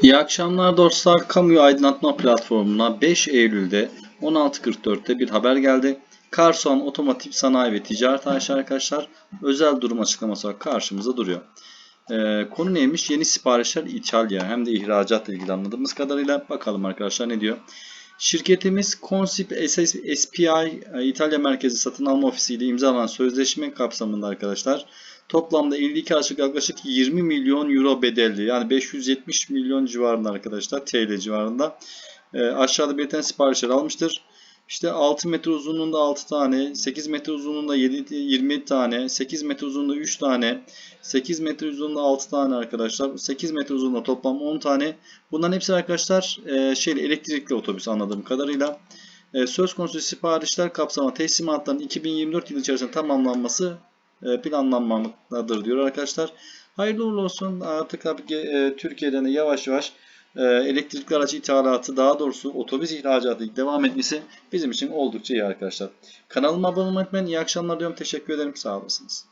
İyi akşamlar dostlar. Kamuyu aydınlatma platformuna 5 Eylül'de 16.44'te bir haber geldi. Carson Otomotiv Sanayi ve Ticaret AŞ arkadaşlar özel durum açıklaması olarak karşımıza duruyor. Ee, konu neymiş? Yeni siparişler İtalya hem de ihracatla ilgili anladığımız kadarıyla bakalım arkadaşlar ne diyor. Şirketimiz Consip SPI İtalya merkezi satın alma ofisiyle imzalanan sözleşme kapsamında arkadaşlar toplamda 52 açık yaklaşık 20 milyon euro bedelli yani 570 milyon civarında arkadaşlar TL civarında e, aşağıda belirten siparişler almıştır. İşte 6 metre uzunluğunda 6 tane, 8 metre uzunluğunda 7, 20 tane, 8 metre uzunluğunda 3 tane, 8 metre uzunluğunda 6 tane arkadaşlar, 8 metre uzunluğunda toplam 10 tane. Bunların hepsi arkadaşlar e, şey elektrikli otobüs anladığım kadarıyla. E, söz konusu siparişler kapsama teslimatların 2024 yılı içerisinde tamamlanması planlanmaktadır diyor arkadaşlar. Hayırlı uğurlu olsun. Artık abi, e, Türkiye'den de yavaş yavaş e, elektrikli araç ithalatı daha doğrusu otobüs ihracatı devam etmesi bizim için oldukça iyi arkadaşlar. Kanalıma abone olmayı unutmayın. İyi akşamlar diyorum. Teşekkür ederim. Sağ olasınız.